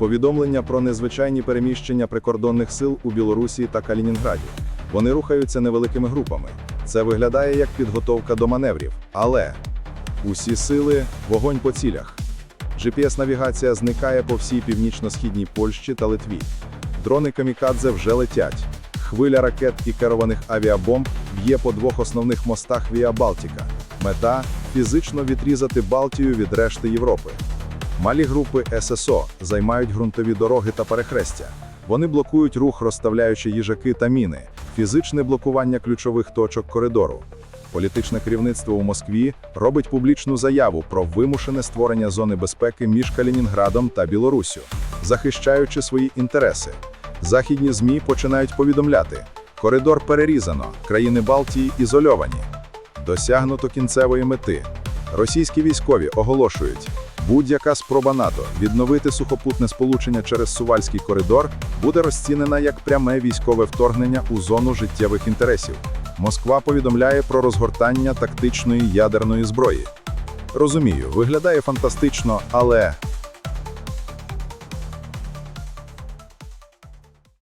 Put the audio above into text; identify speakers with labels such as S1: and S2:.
S1: Повідомлення про незвичайні переміщення прикордонних сил у Білорусі та Калінінграді. Вони рухаються невеликими групами. Це виглядає як підготовка до маневрів. Але усі сили вогонь по цілях. GPS-навігація зникає по всій північно-східній Польщі та Литві. Дрони камікадзе вже летять. Хвиля ракет і керованих авіабомб б'є по двох основних мостах Віа Балтіка. Мета фізично відрізати Балтію від решти Європи. Малі групи ССО займають ґрунтові дороги та перехрестя. Вони блокують рух, розставляючи їжаки та міни, фізичне блокування ключових точок коридору. Політичне керівництво у Москві робить публічну заяву про вимушене створення зони безпеки між Калінінградом та Білоруссю, захищаючи свої інтереси. Західні ЗМІ починають повідомляти: коридор перерізано, країни Балтії ізольовані. Досягнуто кінцевої мети. Російські військові оголошують, будь-яка спроба НАТО відновити сухопутне сполучення через Сувальський коридор буде розцінена як пряме військове вторгнення у зону життєвих інтересів. Москва повідомляє про розгортання тактичної ядерної зброї. Розумію, виглядає фантастично, але